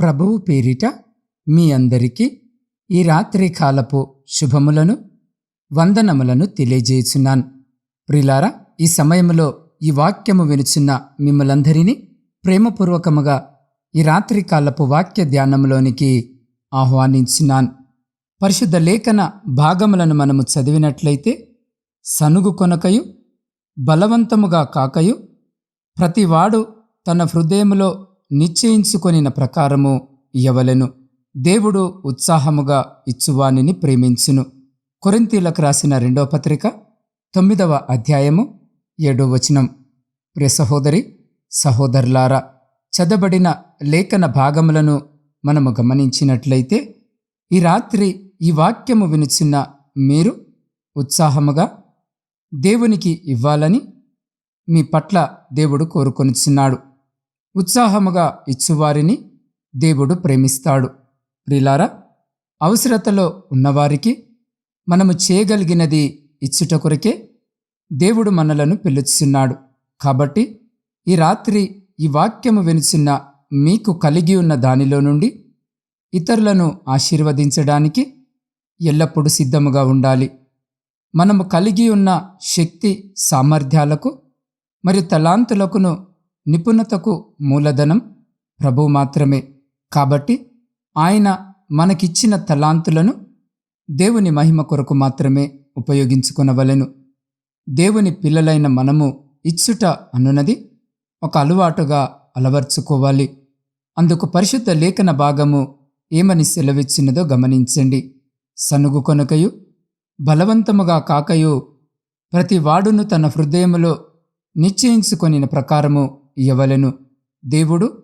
ప్రభువు పేరిట మీ అందరికీ ఈ రాత్రి కాలపు శుభములను వందనములను తెలియజేయుచున్నాను. ప్రిలారా ఈ సమయంలో ఈ వాక్యము వినుచున్న మిమ్మలందరినీ ప్రేమపూర్వకముగా ఈ రాత్రి కాలపు వాక్య ధ్యానంలోనికి ఆహ్వానించున్నాను. పరిశుద్ధ లేఖన భాగములను మనము చదివినట్లయితే సనుగు కొనకయు బలవంతముగా కాకయు ప్రతివాడు తన హృదయములో నిశ్చయించుకొనిన ప్రకారము ఇయ్యవలెను. దేవుడు ఉత్సాహముగా ఇచ్చువానిని ప్రేమించును. కొరింతీలకు రాసిన రెండో పత్రిక తొమ్మిదవ అధ్యాయము ఏడో వచనం. ప్రియ సహోదరి సహోదరులారా చదబడిన లేఖన భాగములను మనము గమనించినట్లయితే ఈ రాత్రి ఈ వాక్యము వినుచున్న మీరు ఉత్సాహముగా దేవునికి ఇవ్వాలని మీ పట్ల దేవుడు కోరుకొనిచున్నాడు. ఉత్సాహముగా ఇచ్చువారిని దేవుడు ప్రేమిస్తాడు. ప్రిలారా అవసరతలో ఉన్నవారికి మనము చేయగలిగినది ఇచ్చుట కొరకే దేవుడు మనలను పిలుచున్నాడు. కాబట్టి ఈ రాత్రి ఈ వాక్యము వినుచున్న మీకు కలిగి ఉన్న దానిలో నుండి ఇతరులను ఆశీర్వదించడానికి ఎల్లప్పుడూ సిద్ధముగా ఉండాలి. మనము కలిగి ఉన్న శక్తి సామర్థ్యాలకు మరియు తలాంతులకును నిపుణతకు మూలధనం ప్రభు మాత్రమే. కాబట్టి ఆయన మనకిచ్చిన తలాంతులను దేవుని మహిమ కొరకు మాత్రమే ఉపయోగించుకునవలెను. దేవుని పిల్లలైన మనము ఇచ్చుట అనున్నది ఒక అలవాటుగా అలవర్చుకోవాలి. అందుకు పరిశుద్ధ లేఖన భాగము ఏమని సెలవిచ్చినదో గమనించండి. సనుగు కొనకయు బలవంతముగా కాకయు ప్రతి వాడును తన హృదయములో నిశ్చయించుకొనిన ప్రకారము ఇయ్యవలెను. దేవుడు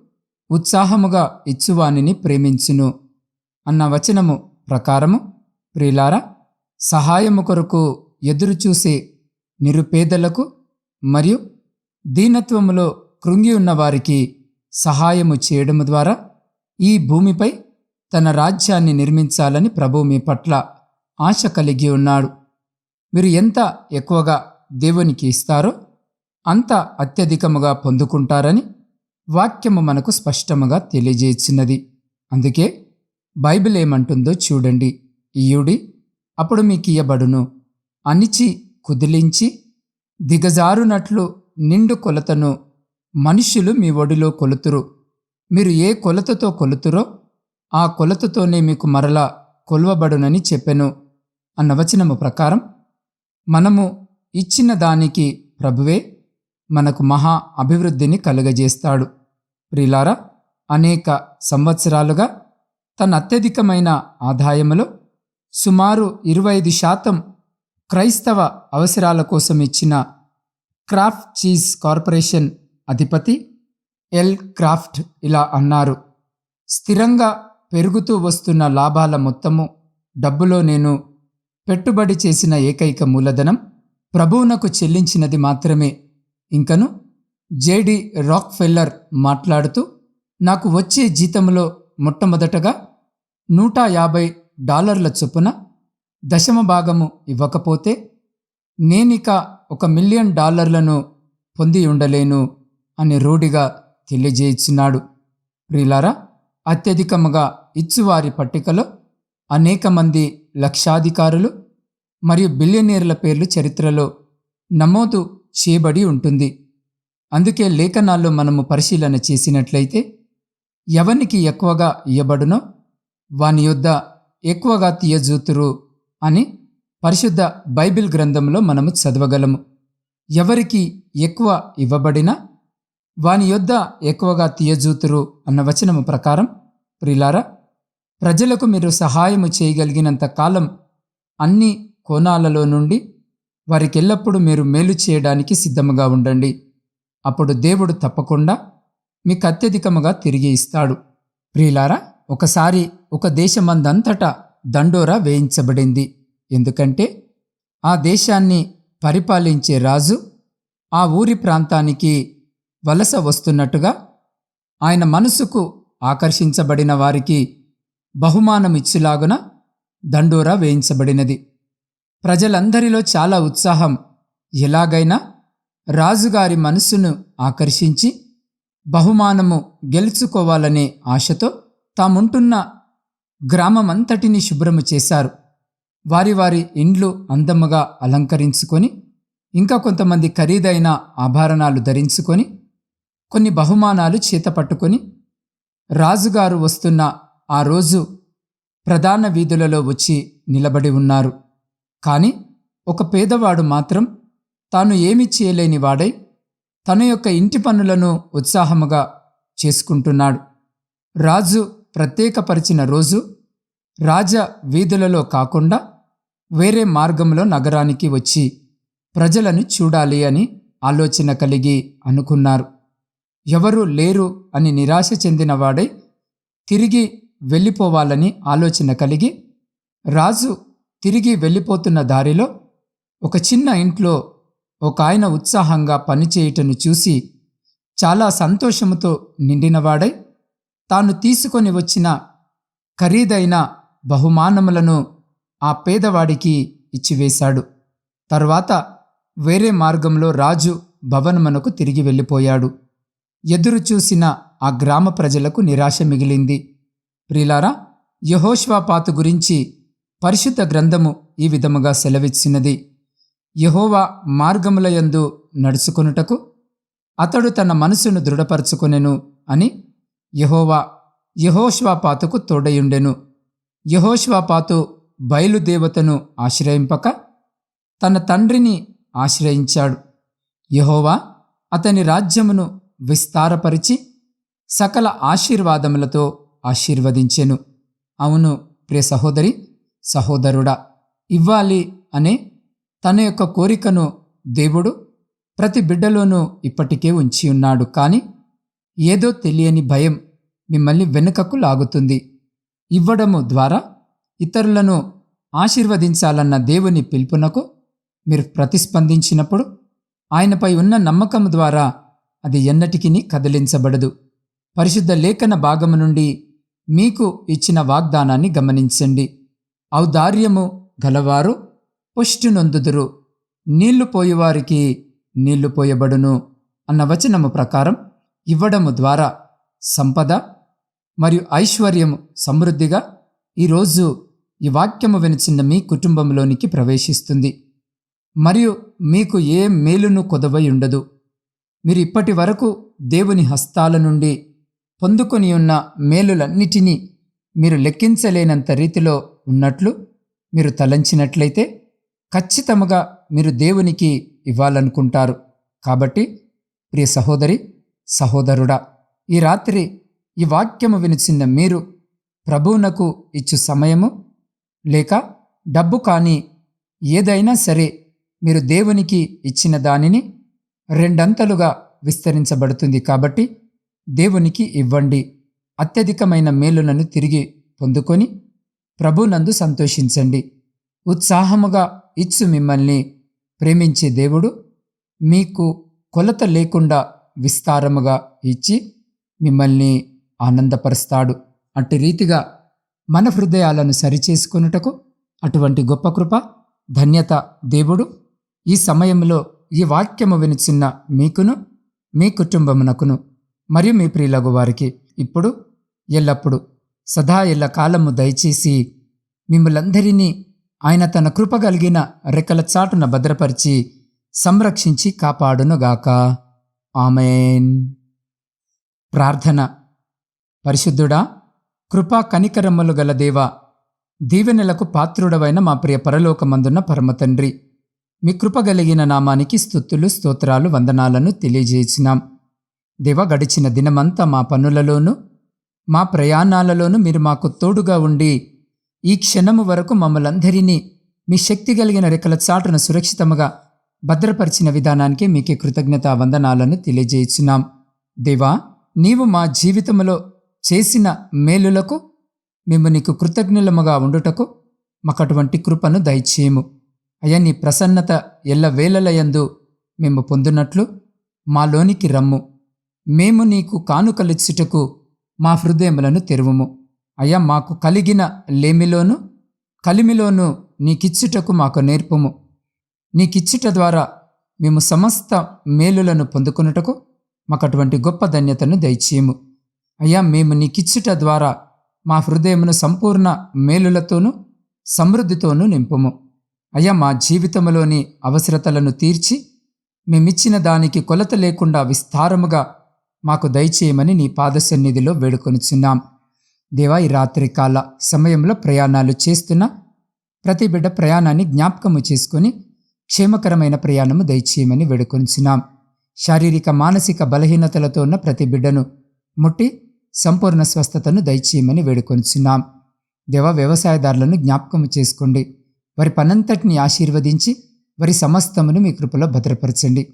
ఉత్సాహముగా ఇచ్చువానిని ప్రేమించును అన్న వచనము ప్రకారము ప్రిలారా సహాయము కొరకు ఎదురుచూసే నిరుపేదలకు మరియు దీనత్వములో కృంగి ఉన్నవారికి సహాయము చేయడము ద్వారా ఈ భూమిపై తన రాజ్యాన్ని నిర్మించాలని ప్రభు మీ పట్ల ఆశ కలిగి ఉన్నాడు. మీరు ఎంత ఎక్కువగా దేవునికి ఇస్తారో అంత అత్యధికముగా పొందుకుంటారని వాక్యము మనకు స్పష్టముగా తెలియజేసినది అందుకే బైబిల్ ఏమంటుందో చూడండి. ఇయుడి అప్పుడు మీకియబడును అణిచి కుదిలించి దిగజారునట్లు నిండు కొలతను మనుష్యులు మీ ఒడిలో కొలుతురు. మీరు ఏ కొలతతో కొలుతురో ఆ కొలతతోనే మీకు మరలా కొలవబడునని చెప్పెను. అన్న వచనము ప్రకారం మనము ఇచ్చిన దానికి ప్రభువే మనకు మహా అభివృద్ధిని కలుగజేస్తాడు. ప్రిలారా అనేక సంవత్సరాలుగా తన అత్యధికమైన ఆదాయములో సుమారు ఇరవై ఐదు శాతం క్రైస్తవ అవసరాల కోసం ఇచ్చిన క్రాఫ్ట్ చీజ్ కార్పొరేషన్ అధిపతి ఎల్. క్రాఫ్ట్ ఇలా అన్నారు స్థిరంగా పెరుగుతూ వస్తున్న లాభాల మొత్తము డబ్బులో నేను పెట్టుబడి చేసిన ఏకైక మూలధనం ప్రభువునకు చెల్లించినది మాత్రమే. ఇంకను జేడి రాక్ ఫెల్లర్ మాట్లాడుతూ నాకు వచ్చే జీతంలో మొట్టమొదటగా నూట యాభై డాలర్ల చొప్పున దశమ భాగము ఇవ్వకపోతే నేనిక ఒక మిలియన్ డాలర్లను పొంది ఉండలేను అని రూఢిగా తెలియజేయుచున్నాడు. ప్రిలారా అత్యధికముగా ఇచ్చువారి పట్టికలో అనేక మంది లక్షాధికారులు మరియు బిలియనీర్ల పేర్లు చరిత్రలో నమోదు చేయబడి ఉంటుంది. అందుకే లేఖనాల్లో మనము పరిశీలన చేసినట్లయితే ఎవనికి ఎక్కువగా ఇయ్యబడునో వాని యొద్ద ఎక్కువగా తీయజూతురు అని పరిశుద్ధ బైబిల్ గ్రంథంలో మనము చదవగలము. ఎవరికి ఎక్కువ ఇవ్వబడినా వాని యొద్ద ఎక్కువగా తీయజూతురు అన్న వచనము ప్రకారం ప్రిలారా ప్రజలకు మీరు సహాయము చేయగలిగినంత కాలం అన్ని కోణాలలో నుండి వారికి ఎల్లప్పుడూ మీరు మేలు చేయడానికి సిద్ధముగా ఉండండి. అప్పుడు దేవుడు తప్పకుండా మీకు అత్యధికముగా తిరిగి ఇస్తాడు. ప్రియులారా ఒకసారి ఒక దేశమందంతటా దండోరా వేయించబడింది. ఎందుకంటే ఆ దేశాన్ని పరిపాలించే రాజు ఆ ఊరి ప్రాంతానికి వలస వస్తున్నట్టుగా ఆయన మనసుకు ఆకర్షించబడిన వారికి బహుమానమిచ్చులాగున దండోరా వేయించబడినది. ప్రజలందరిలో చాలా ఉత్సాహం. ఎలాగైనా రాజుగారి మనస్సును ఆకర్షించి బహుమానము గెలుచుకోవాలనే ఆశతో తాముంటున్న గ్రామమంతటిని శుభ్రము చేశారు. వారి వారి ఇండ్లు అందముగా అలంకరించుకొని ఇంకా కొంతమంది ఖరీదైన ఆభరణాలు ధరించుకొని కొన్ని బహుమానాలు చేతపట్టుకొని రాజుగారు వస్తున్న ఆ రోజు ప్రధాన వీధులలో వచ్చి నిలబడి ఉన్నారు. కానీ ఒక పేదవాడు మాత్రం తాను ఏమి చేయలేని వాడై తన యొక్క ఇంటి పనులను ఉత్సాహముగా చేసుకుంటున్నాడు. రాజు ప్రత్యేకపరిచిన రోజు రాజ వీధులలో కాకుండా వేరే మార్గంలో నగరానికి వచ్చి ప్రజలను చూడాలి అని ఆలోచన కలిగి అనుకున్నారు. ఎవరూ లేరు అని నిరాశ చెందినవాడై తిరిగి వెళ్ళిపోవాలని ఆలోచన కలిగి రాజు తిరిగి వెళ్ళిపోతున్న దారిలో ఒక చిన్న ఇంట్లో ఒక ఆయన ఉత్సాహంగా పనిచేయటను చూసి చాలా సంతోషముతో నిండినవాడై తాను తీసుకొని వచ్చిన ఖరీదైన బహుమానములను ఆ పేదవాడికి ఇచ్చివేశాడు. తర్వాత వేరే మార్గంలో రాజు భవనమునకు తిరిగి వెళ్ళిపోయాడు. ఎదురు చూసిన ఆ గ్రామ ప్రజలకు నిరాశ మిగిలింది. ప్రిలారా యహోష్వాపాతు గురించి పరిశుద్ధ గ్రంథము ఈ విధముగా సెలవిచ్చినది. యహోవా మార్గములయందు నడుచుకొనుటకు అతడు తన మనసును దృఢపరచుకొనెను అని యహోవా యహోష్వాపాతుకు తోడయుండెను. యహోష్వాపాతు బయలుదేవతను ఆశ్రయింపక తన తండ్రిని ఆశ్రయించాడు. యహోవా అతని రాజ్యమును విస్తారపరిచి సకల ఆశీర్వాదములతో ఆశీర్వదించెను. అవును ప్రియ సహోదరి సహోదరుడా ఇవ్వాలి అనే తన యొక్క కోరికను దేవుడు ప్రతి బిడ్డలోనూ ఇప్పటికే ఉంచి ఉన్నాడు. కానీ ఏదో తెలియని భయం మిమ్మల్ని వెనుకకు లాగుతుంది. ఇవ్వడము ద్వారా ఇతరులను ఆశీర్వదించాలన్న దేవుని పిలుపునకు మీరు ప్రతిస్పందించినప్పుడు ఆయనపై ఉన్న నమ్మకం ద్వారా అది ఎన్నటికీ కదిలించబడదు. పరిశుద్ధ లేఖన భాగము నుండి మీకు ఇచ్చిన వాగ్దానాన్ని గమనించండి. ఔదార్యము గలవారు పుష్టినొందుదురు. నీళ్ళు పోయేవారికి నీళ్ళు పోయబడును అన్న వచనము ప్రకారం ఇవ్వడము ద్వారా సంపద మరియు ఐశ్వర్యము సమృద్ధిగా ఈరోజు ఈ వాక్యము వినిచిన్న మీ కుటుంబంలోనికి ప్రవేశిస్తుంది. మరియు మీకు ఏ మేలును కొదవై ఉండదు. మీరు ఇప్పటి వరకు దేవుని హస్తాల నుండి పొందుకొని ఉన్న మేలులన్నిటినీ మీరు లెక్కించలేనంత రీతిలో ఉన్నట్లు మీరు తలంచినట్లయితే ఖచ్చితంగా మీరు దేవునికి ఇవ్వాలనుకుంటారు. కాబట్టి ప్రియ సహోదరి సహోదరుడా ఈ రాత్రి ఈ వాక్యము వినిచిన్న మీరు ప్రభువునకు ఇచ్చు సమయము లేక డబ్బు కానీ ఏదైనా సరే మీరు దేవునికి ఇచ్చిన దానిని రెండంతలుగా విస్తరించబడుతుంది కాబట్టి దేవునికి ఇవ్వండి. అత్యధికమైన మేలులను తిరిగి పొందుకొని ప్రభునందు సంతోషించండి. ఉత్సాహముగా ఇచ్చు మిమ్మల్ని ప్రేమించే దేవుడు మీకు కొలత లేకుండా విస్తారముగా ఇచ్చి మిమ్మల్ని ఆనందపరుస్తాడు. అట్టి రీతిగా మన హృదయాలను సరిచేసుకున్నటకు అటువంటి గొప్ప కృప ధన్యత దేవుడు ఈ సమయంలో ఈ వాక్యము వినిచిన్న మీకును మీ కుటుంబమునకును మరియు మీ ప్రియులగు వారికి ఇప్పుడు ఎల్లప్పుడు సదా ఎల్ల కాలము దయచేసి మిమ్మలందరినీ ఆయన తన కృప కలిగిన రెక్కల చాటున భద్రపరిచి సంరక్షించి కాపాడునుగాక. ఆమెన్. ప్రార్థన. పరిశుద్ధుడా కృపా కనికరమ్మలు గల దేవ దీవెనలకు పాత్రుడవైన మా ప్రియ పరలోకమందున్న పరమతండ్రి మీ కృప కలిగిన నామానికి స్థుతులు స్తోత్రాలు వందనాలను తెలియజేసినాం. దేవ గడిచిన దినమంతా మా పనులలోనూ మా ప్రయాణాలలోనూ మీరు మాకు తోడుగా ఉండి ఈ క్షణము వరకు మమ్మలందరినీ మీ శక్తి కలిగిన రెక్కల చాటున సురక్షితముగా భద్రపరిచిన విధానానికి మీకే కృతజ్ఞత వందనాలను తెలియజేస్తున్నాం దేవా నీవు మా జీవితంలో చేసిన మేలులకు మేము నీకు కృతజ్ఞులముగా ఉండుటకు మాకు అటువంటి కృపను దయచేయము. అయ్యా నీ ప్రసన్నత ఎల్ల వేళలయందు మేము పొందునట్లు మాలోనికి రమ్ము. మేము నీకు కానుకలిచ్చుటకు మా హృదయములను తెరువుము. అయ్యా మాకు కలిగిన లేమిలోను కలిమిలోను నీకిచ్చుటకు మాకు నేర్పుము. నీకిచ్చుట ద్వారా మేము సమస్త మేలులను పొందుకొనుటకు మాకు అటువంటి గొప్ప ధన్యతను దయచేయము. అయ్యా మేము నీకిచ్చుట ద్వారా మా హృదయమును సంపూర్ణ మేలులతోనూ సమృద్ధితోనూ నింపుము. అయ్యా మా జీవితంలోని అవసరతలను తీర్చి మేమిచ్చిన దానికి కొలత లేకుండా విస్తారముగా మాకు దయచేయమని నీ పాద సన్నిధిలో వేడుకొనుచున్నాం. దేవా ఈ రాత్రికాల సమయంలో ప్రయాణాలు చేస్తున్న ప్రతి బిడ్డ ప్రయాణాన్ని జ్ఞాపకము చేసుకొని క్షేమకరమైన ప్రయాణము దయచేయమని వేడుకొనిచున్నాం. శారీరక మానసిక బలహీనతలతో ఉన్న ప్రతి బిడ్డను ముట్టి సంపూర్ణ స్వస్థతను దయచేయమని వేడుకొనిచున్నాం. దేవ వ్యవసాయదారులను జ్ఞాపకము చేసుకోండి. వారి పనంతటిని ఆశీర్వదించి వారి సమస్తమును మీ కృపలో భద్రపరచండి.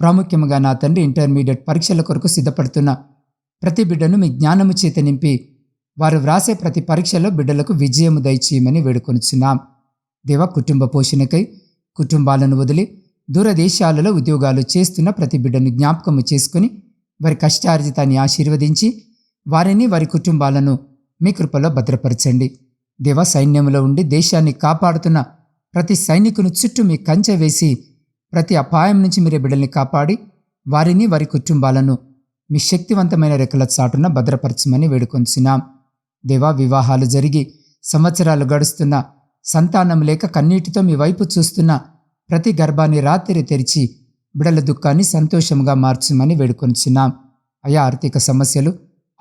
ప్రాముఖ్యంగా నా తండ్రి ఇంటర్మీడియట్ పరీక్షల కొరకు సిద్ధపడుతున్న ప్రతి బిడ్డను మీ జ్ఞానము చేత నింపి వారు వ్రాసే ప్రతి పరీక్షలో బిడ్డలకు విజయము దయచేయమని వేడుకొనుచున్నాం. దేవ కుటుంబ పోషణకై కుటుంబాలను వదిలి దూరదేశాలలో ఉద్యోగాలు చేస్తున్న ప్రతి బిడ్డను జ్ఞాపకము చేసుకుని వారి కష్టార్జితాన్ని ఆశీర్వదించి వారిని వారి కుటుంబాలను మీ కృపలో భద్రపరచండి. దేవ సైన్యంలో ఉండి దేశాన్ని కాపాడుతున్న ప్రతి సైనికును చుట్టూ మీ కంచె వేసి ప్రతి అపాయం నుంచి మీరే బిడ్డల్ని కాపాడి వారిని వారి కుటుంబాలను మీ శక్తివంతమైన రెక్కల చాటున భద్రపరచమని వేడుకొంచున్నాం. దేవా వివాహాలు జరిగి సంవత్సరాలు గడుస్తున్న సంతానం లేక కన్నీటితో మీ వైపు చూస్తున్న ప్రతి గర్భాన్ని రాత్రి తెరిచి బిడల దుఃఖాన్ని సంతోషంగా మార్చమని వేడుకొంచున్నాం. అయా ఆర్థిక సమస్యలు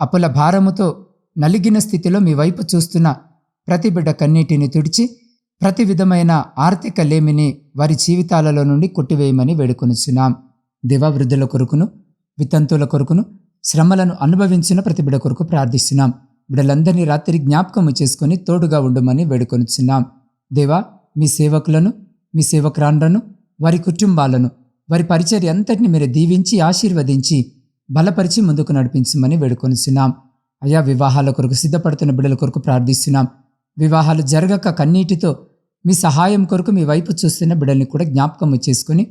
అప్పుల భారముతో నలిగిన స్థితిలో మీ వైపు చూస్తున్న ప్రతి బిడ్డ కన్నీటిని తుడిచి ప్రతి విధమైన ఆర్థిక లేమిని వారి జీవితాలలో నుండి కొట్టివేయమని వేడుకొనిచున్నాం. దివవృద్ధుల కొరకును వితంతువుల కొరకును శ్రమలను అనుభవించిన ప్రతి బిడ కొరకు ప్రార్థిస్తున్నాం. బిడలందరినీ రాత్రి జ్ఞాపకము చేసుకొని తోడుగా ఉండమని వేడుకొనిచున్నాం. దేవా మీ సేవకులను మీ సేవకురాండ్రను వారి కుటుంబాలను వారి పరిచర్య అంతటిని మీరు దీవించి ఆశీర్వదించి బలపరిచి ముందుకు నడిపించమని వేడుకొనిచున్నాం. అయా వివాహాల కొరకు సిద్ధపడుతున్న బిడ్డల కొరకు ప్రార్థిస్తున్నాం. వివాహాలు జరగక కన్నీటితో మీ సహాయం కొరకు మీ వైపు చూస్తున్న బిడ్డల్ని కూడా జ్ఞాపకము చేసుకుని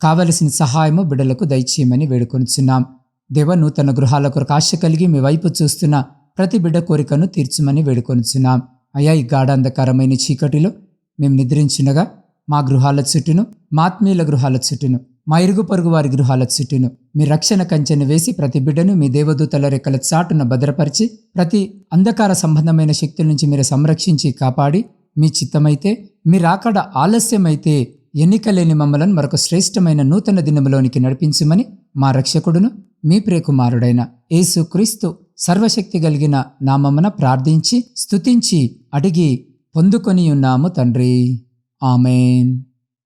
కావలసిన సహాయము బిడ్డలకు దయచేయమని వేడుకొనిచున్నాం. దేవ నూతన గృహాల కొరకు ఆశ కలిగి మీ వైపు చూస్తున్న ప్రతి బిడ్డ కోరికను తీర్చమని వేడుకొనిచున్నాం. అయా ఈ గాఢాంధకరమైన చీకటిలో మేము నిద్రించినగా మా గృహాల చుట్టూను మా ఆత్మీయుల గృహాల చుట్టూను మా ఇరుగు పొరుగు వారి గృహాల చుట్టూను మీ రక్షణ కంచెను వేసి ప్రతి బిడ్డను మీ దేవదూతల రెక్కల చాటున భద్రపరిచి ప్రతి అంధకార సంబంధమైన శక్తుల నుంచి మీరు సంరక్షించి కాపాడి మీ చిత్తమైతే మీ రాకడ ఆలస్యమైతే ఎన్నికలేని మమ్మలను మరొక శ్రేష్టమైన నూతన దినములోనికి నడిపించమని మా రక్షకుడును మీ ప్రియకుమారుడైన యేసుక్రీస్తు సర్వశక్తి కలిగిన నామమున ప్రార్థించి స్తుతించి అడిగి పొందుకొని ఉన్నాము తండ్రి. ఆమెన్.